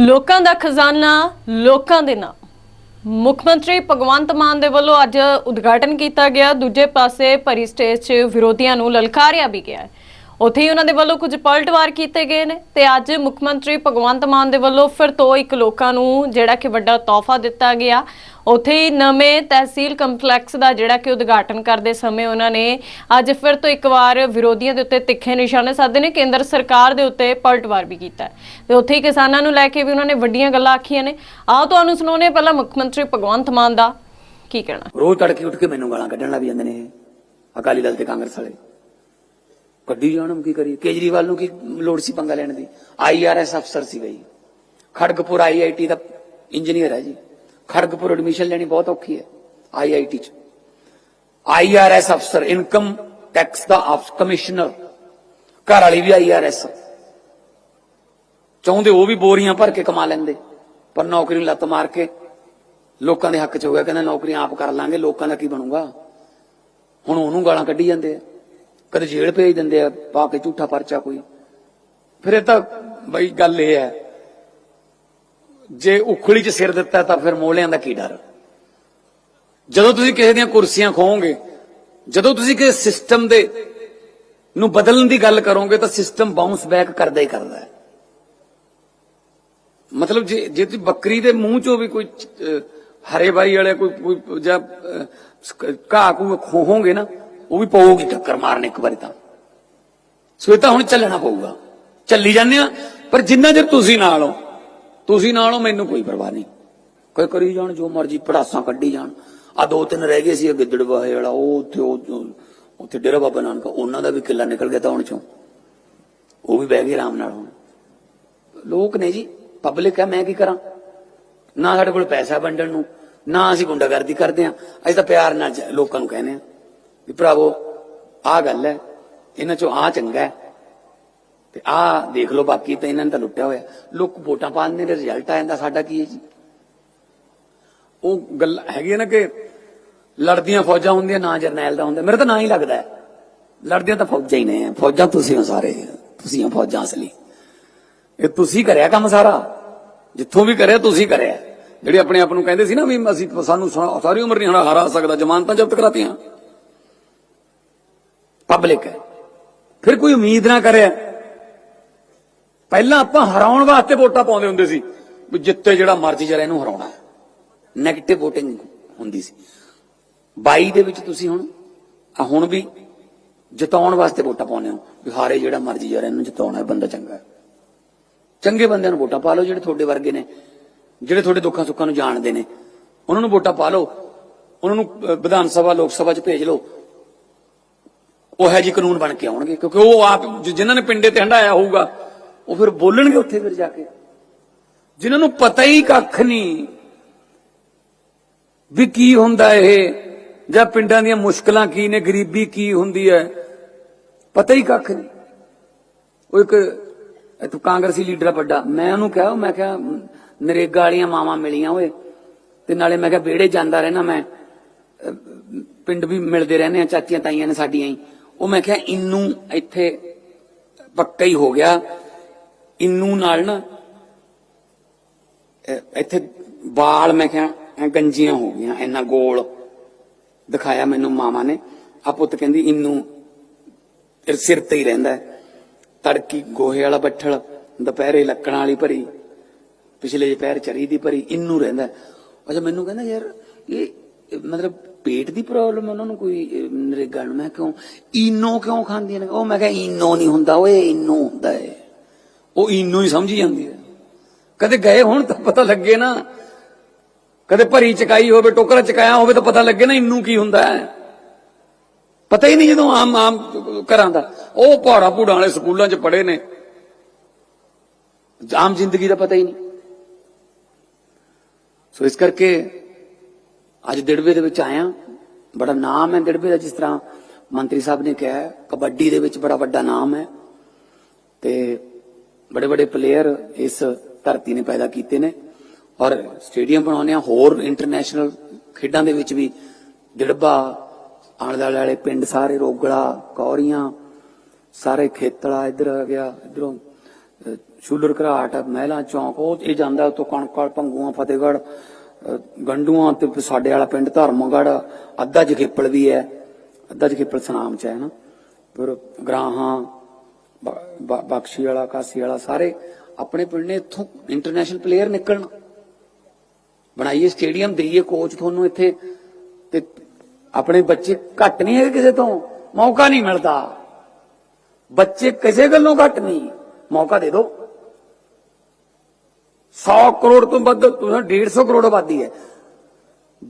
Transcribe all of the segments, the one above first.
ਲੋਕਾਂ ਦਾ ਖਜ਼ਾਨਾ ਲੋਕਾਂ ਦੇ ਨਾਮ ਮੁੱਖ ਮੰਤਰੀ ਭਗਵੰਤ ਮਾਨ ਦੇ ਵੱਲੋਂ ਅੱਜ ਉਦਘਾਟਨ ਕੀਤਾ ਗਿਆ। ਦੂਜੇ ਪਾਸੇ ਭਰੀ ਸਟੇਜ 'ਚ ਵਿਰੋਧੀਆਂ ਨੂੰ ਲਲਕਾਰਿਆ ਵੀ ਗਿਆ ਹੈ। ਉੱਥੇ ਹੀ ਉਹਨਾਂ ਦੇ ਵੱਲੋਂ ਕੁਝ ਪਲਟਵਾਰ ਕੀਤੇ ਗਏ ਨੇ ਤੇ ਅੱਜ ਮੁੱਖ ਮੰਤਰੀ ਭਗਵੰਤ ਮਾਨ ਦੇ ਵੱਲੋਂ ਫਿਰ ਤੋਂ ਇੱਕ ਲੋਕਾਂ ਨੂੰ ਜਿਹੜਾ ਕਿ ਵੱਡਾ ਤੋਹਫਾ ਦਿੱਤਾ ਗਿਆ। ਉੱਥੇ ਹੀ ਨਵੇਂ ਤਹਿਸੀਲ ਕੰਪਲੈਕਸ ਦਾ ਜਿਹੜਾ ਕਿ ਉਦਘਾਟਨ ਕਰਦੇ ਸਮੇਂ ਉਹਨਾਂ ਨੇ ਅੱਜ ਫਿਰ ਤੋਂ ਇੱਕ ਵਾਰ ਵਿਰੋਧੀਆਂ ਦੇ ਉੱਤੇ ਤਿੱਖੇ ਨਿਸ਼ਾਨੇ ਸਾਧੇ ਨੇ, ਕੇਂਦਰ ਸਰਕਾਰ ਦੇ ਉੱਤੇ ਪਲਟਵਾਰ ਵੀ ਕੀਤਾ ਤੇ ਉੱਥੇ ਹੀ ਕਿਸਾਨਾਂ ਨੂੰ ਲੈ ਕੇ ਵੀ ਉਹਨਾਂ ਨੇ ਵੱਡੀਆਂ ਗੱਲਾਂ ਆਖੀਆਂ ਨੇ। ਆਓ ਤੁਹਾਨੂੰ ਸੁਣਾਉਂਦੇ ਪਹਿਲਾਂ ਮੁੱਖ ਮੰਤਰੀ ਭਗਵੰਤ ਮਾਨ ਦਾ ਕੀ ਕਹਿਣਾ? ਰੋਜ਼ ਤੜਕੇ ਉੱਠ ਕੇ ਮੈਨੂੰ ਗਾਲਾਂ ਕੱਢਣ ਲੱਗ ਜਾਂਦੇ ਨੇ ਅਕਾਲੀ ਦਲ ਤੇ ਕਾਂਗਰਸ ਵਾਲੇ। ਕੱਢੀ ਜਾਣ ਨੂੰ ਕੀ ਕਰੀਏ? ਕੇਜਰੀਵਾਲ ਨੂੰ ਕੀ ਲੋੜ ਸੀ ਪੰਗਾ ਲੈਣ ਦੀ? ਆਈਆਰਐਸ ਅਫਸਰ ਸੀ ਗਈ ਖੜਗਪੁਰ ਆਈਆਈਟੀ ਦਾ ਇੰਜੀਨੀਅਰ ਹੈ ਜੀ। ਖੜਗਪੁਰ ਐਡਮਿਸ਼ਨ ਲੈਣੀ ਬਹੁਤ ਔਖੀ ਹੈ ਆਈਆਈਟੀ ਚ। ਆਈਆਰਐਸ ਅਫਸਰ ਇਨਕਮ ਟੈਕਸ ਦਾ ਆਫ ਕਮਿਸ਼ਨਰ ਘਰ ਵਾਲੀ ਵੀ ਆਈਆਰਐਸ ਚਾਹੁੰਦੇ ਉਹ ਵੀ ਬੋਰੀਆਂ ਭਰ ਕੇ ਕਮਾ ਲੈਂਦੇ। ਪਰ ਨੌਕਰੀ ਨੂੰ ਲੱਤ ਮਾਰ ਕੇ ਲੋਕਾਂ ਦੇ ਹੱਕ ਚ ਹੋ ਗਿਆ। ਕਹਿੰਦਾ ਨੌਕਰੀਆਂ ਆਪ ਕਰ ਲਾਂਗੇ, ਲੋਕਾਂ ਦਾ ਕੀ ਬਣੂਗਾ? ਹੁਣ ਉਹਨੂੰ ਗਾਲਾਂ ਕੱਢੀ ਜਾਂਦੇ ਆ। ਕਦੇ ਜੇਲ੍ਹ ਭੇਜ ਦਿੰਦੇ ਆ, ਪਾ ਕੇ ਝੂਠਾ ਪਰਚਾ ਕੋਈ। ਫਿਰ ਇਹ ਤਾਂ ਬਈ ਗੱਲ ਇਹ ਹੈ, ਜੇ ਉਖਲੀ 'ਚ ਸਿਰ ਦਿੱਤਾ ਤਾਂ ਫਿਰ ਮੋਹਲਿਆਂ ਦਾ ਕੀ ਡਰ? ਜਦੋਂ ਤੁਸੀਂ ਕਿਸੇ ਦੀਆਂ ਕੁਰਸੀਆਂ ਖੋਹੋਗੇ, ਜਦੋਂ ਤੁਸੀਂ ਕਿਸੇ ਸਿਸਟਮ ਦੇ ਨੂੰ ਬਦਲਣ ਦੀ ਗੱਲ ਕਰੋਗੇ ਤਾਂ ਸਿਸਟਮ ਬਾਉਂਸ ਬੈਕ ਕਰਦਾ ਹੀ ਕਰਦਾ ਹੈ। ਮਤਲਬ ਜੇ ਜੇ ਤੁਸੀਂ ਬੱਕਰੀ ਦੇ ਮੂੰਹ ਚੋਂ ਵੀ ਕੋਈ ਹਰੇ ਬਾਈ ਵਾਲੇ ਕੋਈ ਕੋਈ ਜਾਂ ਘਾਹ ਕੋ ਖੋਹੋਗੇ ਨਾ ਉਹ ਵੀ ਪਊਗੀ ਟੱਕਰ ਮਾਰਨ ਇੱਕ ਵਾਰੀ ਤਾਂ। ਸੋ ਇਹ ਤਾਂ ਹੁਣ ਚੱਲਣਾ ਪਊਗਾ। ਚੱਲੀ ਜਾਂਦੇ ਆ ਪਰ ਜਿੰਨਾ ਚਿਰ ਤੁਸੀਂ ਨਾਲ ਹੋ, ਤੁਸੀਂ ਨਾਲ ਹੋ, ਮੈਨੂੰ ਕੋਈ ਪਰਵਾਹ ਨਹੀਂ। ਕੋਈ ਕਰੀ ਜਾਣ, ਜੋ ਮਰਜ਼ੀ ਪੜਾਸਾਂ ਕੱਢੀ ਜਾਣ। ਆ ਦੋ ਤਿੰਨ ਰਹਿ ਗਏ ਸੀ ਗਿੱਦੜਵਾਹੇ ਵਾਲਾ, ਉਹ ਉੱਥੇ ਉਹ ਉੱਥੇ ਡੇਰਾ ਬਾਬਾ ਨਾਨਕ, ਉਹਨਾਂ ਦਾ ਵੀ ਕਿੱਲਾ ਨਿਕਲ ਗਿਆ ਤਾਂ ਹੁਣ ਚੋਂ। ਉਹ ਵੀ ਬਹਿ ਗਏ ਆਰਾਮ ਨਾਲ ਹੁਣ। ਲੋਕ ਨੇ ਜੀ ਪਬਲਿਕ ਹੈ ਮੈਂ ਕੀ ਕਰਾਂ? ਨਾ ਸਾਡੇ ਕੋਲ ਪੈਸਾ ਵੰਡਣ ਨੂੰ, ਨਾ ਅਸੀਂ ਗੁੰਡਾਗਰਦੀ ਕਰਦੇ ਆ ਅਸੀਂ ਤਾਂ ਪਿਆਰ ਨਾਲ ਲੋਕਾਂ ਨੂੰ ਕਹਿੰਦੇ ਆ ਵੀ ਭਰਾਵੋ, ਆਹ ਗੱਲ ਹੈ, ਇਹਨਾਂ ਚੋਂ ਆ ਚੰਗਾ ਹੈ। ਤੇ ਆਹ ਦੇਖ ਲਓ ਬਾਕੀ ਤਾਂ ਇਹਨਾਂ ਨੇ ਤਾਂ ਲੁੱਟਿਆ ਹੋਇਆ। ਲੋਕ ਵੋਟਾਂ ਪਾਉਂਦੇ ਨੇ ਰਿਜ਼ਲਟ ਆ ਜਾਂਦਾ, ਸਾਡਾ ਕੀ ਹੈ ਜੀ? ਉਹ ਗੱਲ ਹੈਗੀ ਹੈ ਨਾ ਕਿ ਲੜਦੀਆਂ ਫੌਜਾਂ ਹੁੰਦੀਆਂ, ਨਾ ਜਰਨੈਲ ਦਾ ਹੁੰਦਾ, ਮੇਰਾ ਤਾਂ ਨਾ ਹੀ ਲੱਗਦਾ ਲੜਦੀਆਂ ਤਾਂ ਫੌਜਾਂ ਹੀ ਨੇ, ਫੌਜਾਂ ਤੁਸੀਂ ਹੋ ਸਾਰੇ, ਤੁਸੀਂ ਹੋ ਫੌਜਾਂ ਅਸਲੀ। ਇਹ ਤੁਸੀਂ ਕਰਿਆ ਕੰਮ ਸਾਰਾ, ਜਿੱਥੋਂ ਵੀ ਕਰਿਆ ਤੁਸੀਂ ਕਰਿਆ। ਜਿਹੜੇ ਆਪਣੇ ਆਪ ਨੂੰ ਕਹਿੰਦੇ ਸੀ ਨਾ ਵੀ ਅਸੀਂ ਸਾਨੂੰ ਸਾਰੀ ਉਮਰ ਨਹੀਂ ਹਰਾ ਹਰਾ ਸਕਦਾ, ਜ਼ਮਾਨਤਾਂ ਜ਼ਬਤ ਕਰਾਤੀਆਂ। ਪਬਲਿਕ ਹੈ। ਫਿਰ ਕੋਈ ਉਮੀਦ ਨਾ ਕਰਿਆ ਪਹਿਲਾਂ ਆਪਾਂ ਹਰਾਉਣ ਵਾਸਤੇ ਵੋਟਾਂ ਪਾਉਂਦੇ ਹੁੰਦੇ ਸੀ। ਵੀ ਜਿੱਤੇ ਜਿਹੜਾ ਮਰਜ਼ੀ ਜਰਾ ਇਹਨੂੰ ਹਰਾਉਣਾ। ਨੈਗੇਟਿਵ VOTING ਹੁੰਦੀ ਸੀ। 22 ਦੇ ਵਿੱਚ ਤੁਸੀਂ ਹੁਣ, ਆ ਹੁਣ ਵੀ ਜਿਤਾਉਣ ਵਾਸਤੇ ਵੋਟਾਂ ਪਾਉਂਦੇ ਹੋ। ਵੀ ਹਾਰੇ ਜਿਹੜਾ ਮਰਜ਼ੀ ਜਰਾ ਇਹਨੂੰ ਜਿਤਾਉਣਾ ਹੈ ਬੰਦਾ ਚੰਗਾ ਹੈ। ਚੰਗੇ ਬੰਦਿਆਂ ਨੂੰ ਵੋਟਾਂ ਪਾ ਲਓ ਜਿਹੜੇ ਤੁਹਾਡੇ ਵਰਗੇ ਨੇ, ਜਿਹੜੇ ਤੁਹਾਡੇ ਦੁੱਖਾਂ ਸੁੱਖਾਂ ਨੂੰ ਜਾਣਦੇ ਨੇ। ਉਹਨਾਂ ਨੂੰ ਵੋਟਾਂ ਪਾ ਲਓ। ਉਹਨਾਂ ਨੂੰ ਵਿਧਾਨ ਸਭਾ, ਲੋਕ ਸਭਾ 'ਚ ਭੇਜ ਲਓ। ਉਹ ਹੈ ਜੀ ਕਾਨੂੰਨ ਬਣ ਕੇ ਆਉਣਗੇ, ਕਿਉਂਕਿ ਉਹ ਆਪ ਜਿ- ਜਿਨ੍ਹਾਂ ਨੇ ਪਿੰਡੇ ਤੇ ਹੰਡਾਇਆ ਹੋਊਗਾ, ਉਹ ਫਿਰ ਬੋਲਣਗੇ ਉੱਥੇ ਫਿਰ ਜਾ ਕੇ। ਜਿਨ੍ਹਾਂ ਨੂੰ ਪਤਾ ਹੀ ਕੱਖ ਨਹੀਂ ਵੀ ਕੀ ਹੁੰਦਾ ਇਹ, ਜਾਂ ਪਿੰਡਾਂ ਦੀਆਂ ਮੁਸ਼ਕਲਾਂ ਕੀ ਨੇ, ਗਰੀਬੀ ਕੀ ਹੁੰਦੀ ਹੈ, ਪਤਾ ਹੀ ਕੱਖ ਨਹੀਂ ਉਹ ਇੱਕ, ਇਥੋਂ ਕਾਂਗਰਸੀ ਲੀਡਰ ਵੱਡਾ, ਮੈਂ ਉਹਨੂੰ ਕਿਹਾ, ਮੈਂ ਕਿਹਾ, ਨਰੇਗਾ ਵਾਲੀਆਂ ਮਾਵਾਂ ਮਿਲੀਆਂ ਓਏ, ਤੇ ਨਾਲੇ ਮੈਂ ਕਿਹਾ, ਵਿਹੜੇ ਜਾਂਦਾ ਰਹਿਣਾ ਮੈਂ ਪਿੰਡ ਵੀ ਮਿਲਦੇ ਰਹਿੰਦੇ ਆ, ਚਾਚੀਆਂ ਤਾਈਆਂ ਨੇ ਸਾਡੀਆਂ ਹੀ। ਉਹ ਮੈਂ ਕਿਹਾ, ਇੰਨੂ ਇੱਥੇ ਪੱਕਾ ਹੀ ਹੋ ਗਿਆ। ਇੰਨੂ ਨਾਲ ਨਾ ਇੱਥੇ ਵਾਲ ਮੈਂ ਕਿਹਾ ਗੰਜੀਆਂ ਹੋ ਗਈਆਂ, ਇੰਨਾ ਗੋਲ ਦਿਖਾਇਆ ਮੈਨੂੰ ਮਾਮਾ ਨੇ। ਆ ਪੁੱਤ ਕਹਿੰਦੀ, ਇੰਨੂ ਸਿਰ ਤੇ ਹੀ ਰਹਿੰਦਾ ਤੜਕੀ ਗੋਹੇ ਵਾਲਾ ਬੱਠਲ, ਦੁਪਹਿਰੇ ਲੱਕੜਾਂ ਵਾਲੀ ਭਰੀ, ਪਿਛਲੇ ਦੁਪਹਿਰ ਚਰੀ ਦੀ ਭਰੀ, ਇੰਨੂ ਰਹਿੰਦਾ ਅੱਛਾ, ਮੈਨੂੰ ਕਹਿੰਦਾ, ਯਾਰ, ਇਹ ਮਤਲਬ ਪੇਟ ਦੀ ਪ੍ਰੋਬਲਮ ਉਹਨਾਂ ਨੂੰ ਕੋਈ ਨਰੇਗਾ ਨੂੰ। ਮੈਂ ਕਿਉਂ? ਇਨੋ ਕਿਉਂ ਖਾਂਦੀਆਂ ਨੇ? ਉਹ ਮੈਂ ਕਿਹਾ ਇਨੋ ਨਹੀਂ ਹੁੰਦਾ ਓਏ ਇਨੋ ਹੁੰਦਾ ਹੈ ਉਹ ਇਨੋ ਹੀ ਸਮਝੀ ਜਾਂਦੀ ਹੈ। ਕਦੇ ਗਏ ਹੁਣ ਤਾਂ ਪਤਾ ਲੱਗੇ ਨਾ। ਕਦੇ ਭਰੀ ਚਕਾਈ ਹੋਵੇ, ਟੋਕਰਾ ਚਕਾਇਆ ਹੋਵੇ ਤਾਂ ਪਤਾ ਲੱਗੇ ਨਾ ਇਨੂ ਕੀ ਹੁੰਦਾ ਹੈ। ਪਤਾ ਹੀ ਨਹੀਂ ਜਦੋਂ ਆਮ ਆਮ ਘਰਾਂ ਦਾ। ਉਹ ਪਹਾੜਾ ਪੂੜਾਂ ਵਾਲੇ ਸਕੂਲਾਂ 'ਚ ਪੜ੍ਹੇ ਨੇ। ਆਮ ਜ਼ਿੰਦਗੀ ਦਾ ਪਤਾ ਹੀ ਨਹੀਂ। ਸੋ ਇਸ ਕਰਕੇ ਅੱਜ ਦਿੜਵੇ ਦੇ ਵਿੱਚ ਆਇਆ। ਬੜਾ ਨਾਮ ਹੈ ਦਿੜਵੇ ਦਾ, ਜਿਸ ਤਰ੍ਹਾਂ ਮੰਤਰੀ ਸਾਹਿਬ ਨੇ ਕਿਹਾ ਕਬੱਡੀ ਦੇ ਵਿੱਚ ਬੜਾ ਵੱਡਾ ਨਾਮ ਹੈ। ਤੇ ਬੜੇ ਬੜੇ ਪਲੇਅਰ ਇਸ ਧਰਤੀ ਨੇ ਪੈਦਾ ਕੀਤੇ ਨੇ। ਔਰ ਸਟੇਡੀਅਮ ਬਣਾਉਣੇ ਆ ਹੋਰ ਇੰਟਰਨੈਸ਼ਨਲ ਖੇਡਾਂ ਦੇ ਵਿੱਚ ਵੀ ਦਿੜਬਾ ਆਲੇ ਦੁਆਲੇ ਵਾਲੇ ਪਿੰਡ ਸਾਰੇ ਰੋਗੜਾ ਕੌਰੀਆਂ, ਸਾਰੇ ਖੇਤਲਾ, ਇੱਧਰ ਆ ਗਿਆ, ਇਧਰੋਂ ਸ਼ੂਲਰ ਘਰਾਟ, ਮਹਿਲਾ ਚੌਂਕ, ਉਹ ਇਹ ਜਾਂਦਾ ਉਤੋਂ ਕਣਕਲ ਭੰਗੂਆਂ, ਫਤਿਹਗੜ੍ਹ ਗੰਡੂਆਂ ਤੇ ਫਿਰ ਸਾਡੇ ਵਾਲਾ ਪਿੰਡ ਧਰਮਗੜ੍ਹ, ਅੱਧਾ ਜਖੇਪਲ ਵੀ ਹੈ, ਅੱਧਾ ਜਖੇਪਲ ਸਨਾਮ ਚ ਹੈ ਨਾ। ਫਿਰ ਗਰਾਹਾਂ, ਬ- ਬਖਸ਼ੀ ਵਾਲਾ, ਕਾਸੀ ਵਾਲਾ ਸਾਰੇ ਆਪਣੇ ਪਿੰਡ ਨੇ ਇੱਥੋਂ ਇੰਟਰਨੈਸ਼ਨਲ ਪਲੇਅਰ ਨਿਕਲਣ। ਬਣਾਈਏ ਸਟੇਡੀਅਮ ਦੇਈਏ ਕੋਚ ਤੁਹਾਨੂੰ ਇੱਥੇ। ਤੇ ਆਪਣੇ ਬੱਚੇ ਘੱਟ ਨਹੀਂ ਹੈਗੇ ਕਿਸੇ ਤੋਂ, ਮੌਕਾ ਨਹੀਂ ਮਿਲਦਾ। ਬੱਚੇ ਕਿਸੇ ਗੱਲੋਂ ਘੱਟ ਨਹੀਂ, ਮੌਕਾ ਦੇ ਦਿਓ। 100 ਕਰੋੜ ਤੋਂ ਵੱਧ ਤੁਸੀਂ 150 ਕਰੋੜ ਆਬਾਦੀ ਹੈ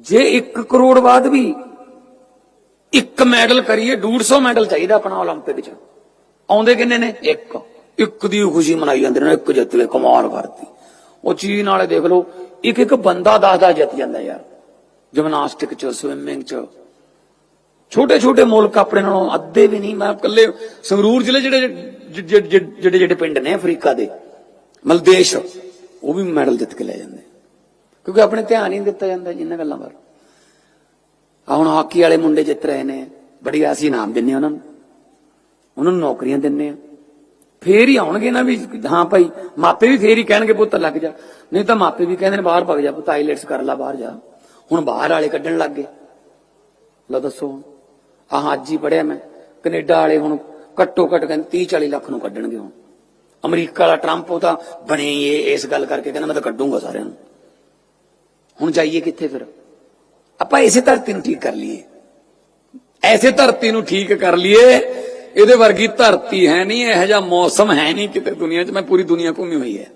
ਜੇ 1 ਕਰੋੜ ਬਾਅਦ ਵੀ ਇੱਕ ਮੈਡਲ ਕਰੀਏ 150 ਮੈਡਲ ਚਾਹੀਦਾ ਆਪਣਾ 올림픽 ਚ ਆਉਂਦੇ ਕਿੰਨੇ ਨੇ ਇੱਕ ਇੱਕ ਦੀ ਖੁਸ਼ੀ ਮਨਾਈ ਜਾਂਦੇ ਨੇ ਇੱਕ ਜਿੱਤ ਕੇ ਕਮਾਲ ਕਰਤੀ ਉਹ ਚੀਨ ਵਾਲੇ ਦੇਖ ਲਓ ਇੱਕ ਇੱਕ ਬੰਦਾ 10 10 ਜਿੱਤ ਜਾਂਦਾ ਯਾਰ ਜਿਮਨਾਸਟਿਕ ਚ ਸਵਿਮਿੰਗ ਚ ਛੋਟੇ ਛੋਟੇ ਮੁਲਕ ਆਪਣੇ ਨਾਲੋਂ ਅੱਧੇ ਵੀ ਨਹੀਂ ਮੈਂ ਇਕੱਲੇ ਸੰਗਰੂਰ ਜ਼ਿਲ੍ਹੇ ਜਿਹੜੇ ਜਿਹੜੇ ਜਿਹੜੇ ਜਿਹੜੇ ਪਿੰਡ ਨੇ ਅਫਰੀਕਾ ਦੇ ਮਲਦੇਸ਼ ਉਹ ਵੀ ਮੈਡਲ ਜਿੱਤ ਕੇ ਲੈ ਜਾਂਦੇ। ਕਿਉਂਕਿ ਆਪਣੇ ਧਿਆਨ ਹੀ ਨਹੀਂ ਦਿੱਤਾ ਜਾਂਦਾ ਇਹਨਾਂ ਗੱਲਾਂ ਪਰ ਆ ਹੁਣ ਹਾਕੀ ਵਾਲੇ ਮੁੰਡੇ ਜਿੱਤ ਰਹੇ ਨੇ, ਬੜੀ ਅਸੀਂ ਨਾਮ ਦਿੰਨੇ ਉਹਨਾਂ ਨੂੰ। ਉਹਨਾਂ ਨੂੰ ਨੌਕਰੀਆਂ ਦਿੰਨੇ ਆ। ਫੇਰ ਹੀ ਆਉਣਗੇ ਨਾ ਵੀ ਹਾਂ ਭਾਈ, ਮਾਪੇ ਵੀ ਫੇਰ ਹੀ ਕਹਿਣਗੇ, ਪੁੱਤ ਲੱਗ ਜਾ। ਨਹੀਂ ਤਾਂ ਮਾਪੇ ਵੀ ਕਹਿੰਦੇ ਨੇ, ਬਾਹਰ ਭਗ ਜਾ, ਪੁੱਤ ਆਈਲੈਟਸ ਕਰ ਲੈ, ਬਾਹਰ ਜਾ। ਹੁਣ ਬਾਹਰ ਵਾਲੇ ਕੱਢਣ ਲੱਗ ਗਏ। ਲਓ ਦੱਸੋ ਆਹ ਅੱਜ ਹੀ ਪੜਿਆ ਮੈਂ। ਕੈਨੇਡਾ ਵਾਲੇ ਹੁਣ ਘੱਟੋ ਘੱਟ ਕਹਿੰਦੇ 30 40 ਲੱਖ ਨੂੰ ਕੱਢਣਗੇ ਹੁਣ। ਅਮਰੀਕਾ ਵਾਲਾ ਟਰੰਪ, ਉਹ ਤਾਂ ਬਣੇ ਇਹ, ਇਸ ਗੱਲ ਕਰਕੇ ਕਹਿੰਦਾ ਮੈਂ ਤਾਂ ਕੱਢੂੰਗਾ ਸਾਰਿਆਂ ਨੂੰ। ਹੁਣ ਜਾਈਏ ਕਿੱਥੇ ਫਿਰ? ਆਪਾਂ ਇਸੇ ਧਰਤੀ ਨੂੰ ਠੀਕ ਕਰ ਲਈਏ। ਐਸੇ ਧਰਤੀ ਨੂੰ ਠੀਕ ਕਰ ਲਈਏ, ਇਹਦੇ ਵਰਗੀ ਧਰਤੀ ਹੈ ਨਹੀਂ, ਇਹੋ ਜਿਹਾ ਮੌਸਮ ਹੈ ਨਹੀਂ ਕਿਤੇ ਦੁਨੀਆ 'ਚ, ਮੈਂ ਪੂਰੀ ਦੁਨੀਆ ਘੁੰਮੀ ਹੋਈ ਹੈ।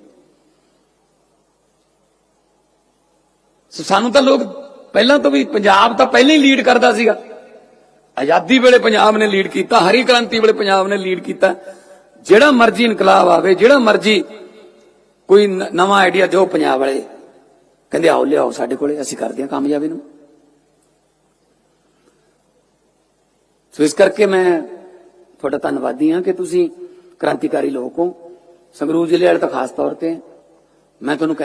ਸੋ ਸਾਨੂੰ ਤਾਂ ਲੋਕ ਪਹਿਲਾਂ ਤੋਂ ਵੀ ਪੰਜਾਬ ਤਾਂ ਪਹਿਲਾਂ ਹੀ ਲੀਡ ਕਰਦਾ ਸੀਗਾ। ਆਜ਼ਾਦੀ ਵੇਲੇ ਪੰਜਾਬ ਨੇ ਲੀਡ ਕੀਤਾ, ਹਰੀ ਕ੍ਰਾਂਤੀ ਵੇਲੇ ਪੰਜਾਬ ਨੇ ਲੀਡ ਕੀਤਾ। ਜਿਹੜਾ ਮਰਜ਼ੀ ਇਨਕਲਾਬ ਆਵੇ, ਜਿਹੜਾ ਮਰਜ਼ੀ ਕੋਈ ਨਵਾਂ ਆਈਡੀਆ ਦਿਓ ਪੰਜਾਬ ਵਾਲੇ। ਕਹਿੰਦੇ ਆਓ, ਲਿਆਓ ਸਾਡੇ ਕੋਲੇ, ਅਸੀਂ ਕਰਦੇ ਹਾਂ ਕਾਮਯਾਬੀ ਨੂੰ। ਸੋ ਇਸ ਕਰਕੇ ਮੈਂ ਤੁਹਾਡਾ ਧੰਨਵਾਦੀ ਹਾਂ ਕਿ ਤੁਸੀਂ ਕ੍ਰਾਂਤੀਕਾਰੀ ਲੋਕ ਹੋ। ਸੰਗਰੂਰ ਜ਼ਿਲ੍ਹੇ ਵਾਲੇ ਤਾਂ ਖਾਸ ਤੌਰ ਤੇ ਮੈਂ ਤੁਹਾਨੂੰ ਕਹਿ-